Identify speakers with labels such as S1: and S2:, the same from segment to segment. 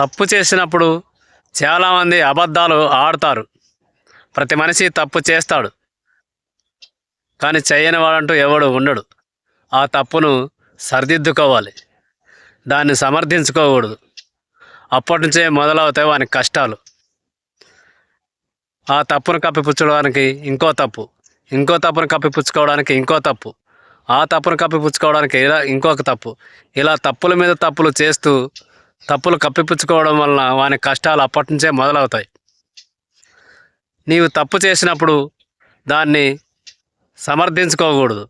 S1: తప్పు చేసినప్పుడు చాలామంది అబద్ధాలు ఆడతారు. ప్రతి మనిషి తప్పు చేస్తాడు. కానీ చేయని వాడంటూ ఎవడు ఉండడు. ఆ తప్పును సరిదిద్దుకోవాలి. దాన్ని సమర్థించుకోకూడదు. అప్పటి నుంచే మొదలవుతాయి వానికి కష్టాలు. ఆ తప్పును కప్పిపుచ్చడానికి ఇంకో తప్పు. ఇంకో తప్పును కప్పిపుచ్చుకోవడానికి ఇంకో తప్పు. ఆ తప్పును కప్పిపుచ్చుకోవడానికి ఇలా ఇంకొక తప్పు. ఇలా తప్పుల మీద తప్పులు చేస్తూ తప్పులు కప్పిపుచ్చుకోవడం వలన వాని కష్టాలు అప్పటి నుంచే మొదలవుతాయి. నీవు తప్పు చేసినప్పుడు దాన్ని సమర్థించుకోకూడదు.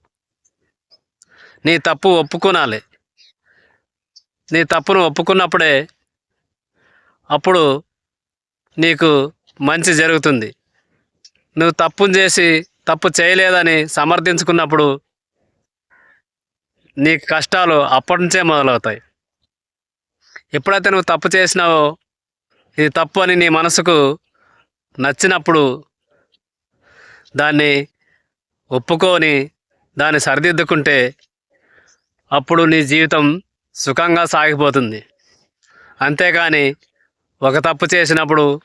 S1: నీ తప్పు ఒప్పుకోనాలి. నీ తప్పును ఒప్పుకున్నప్పుడే అప్పుడు నీకు మంచి జరుగుతుంది. నువ్వు తప్పును చేసి తప్పు చేయలేదని సమర్థించుకున్నప్పుడు నీ కష్టాలు అప్పటి నుంచే మొదలవుతాయి. ఎప్పుడైతే నువ్వు తప్పు చేసినావో ఇది తప్పు అని నీ మనసుకు నచ్చినప్పుడు దాన్ని ఒప్పుకొని దాన్ని సరిదిద్దుకుంటే అప్పుడు నీ జీవితం సుఖంగా సాగిపోతుంది. అంతేకాని ఒక తప్పు చేసినప్పుడు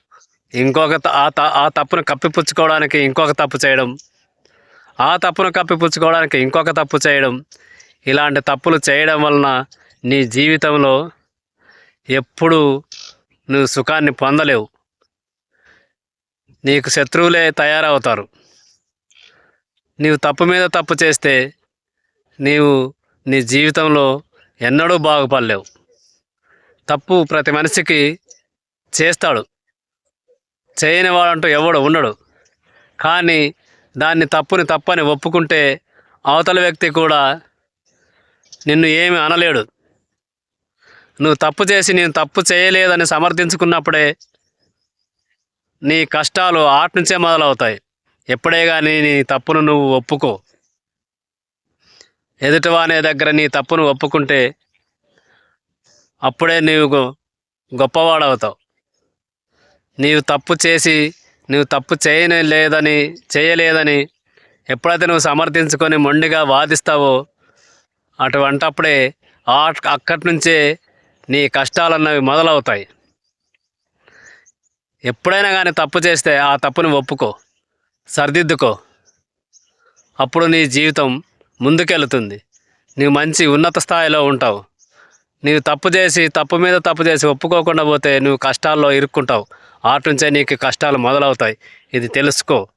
S1: ఇంకొక త- ఆ ఆ తప్పును కప్పిపుచ్చుకోవడానికి ఇంకొక తప్పు చేయడం ఆ తప్పును కప్పిపుచ్చుకోవడానికి ఇంకొక తప్పు చేయడం ఇలాంటి తప్పులు చేయడం వలన నీ జీవితంలో ఎప్పుడు నువ్వు సుఖాన్ని పొందలేవు. నీకు శత్రువులే తయారవుతారు. నీవు తప్పు మీద తప్పు చేస్తే నీవు నీ జీవితంలో ఎన్నడూ బాగుపడలేవు. తప్పు ప్రతి మనిషికి చేస్తాడు. చేయని వాడంటూ ఎవడు ఉండడు. కానీ దాన్ని తప్పుని తప్పని ఒప్పుకుంటే అవతల వ్యక్తి కూడా నిన్ను ఏమి అనలేడు. నువ్వు తప్పు చేసి నేను తప్పు చేయలేదని సమర్థించుకున్నప్పుడే నీ కష్టాలు ఆట నుంచే మొదలవుతాయి. ఎప్పుడే కానీ నీ తప్పును నువ్వు ఒప్పుకో. ఎదుటివానే దగ్గర నీ తప్పును ఒప్పుకుంటే అప్పుడే నీవు గొ- గొప్పవాడవుతావు. నీవు తప్పు చేసి నువ్వు తప్పు చేయని లేదని చేయలేదని ఎప్పుడైతే నువ్వు సమర్థించుకొని మొండిగా వాదిస్తావో అటువంటప్పుడే ఆ అక్కడి నుంచే నీ కష్టాలన్నవి మొదలవుతాయి. ఎప్పుడైనా కానీ తప్పు చేస్తే ఆ తప్పుని ఒప్పుకో సరిదిద్దుకో. అప్పుడు నీ జీవితం ముందుకెళ్తుంది. నీవు మంచి ఉన్నత స్థాయిలో ఉంటావు. నీవు తప్పు చేసి తప్పు మీద తప్పు చేసి ఒప్పుకోకుండా పోతే నువ్వు కష్టాల్లో ఇరుక్కుంటావు. ఆట నుంచే నీకు కష్టాలు మొదలవుతాయి. ఇది తెలుసుకో.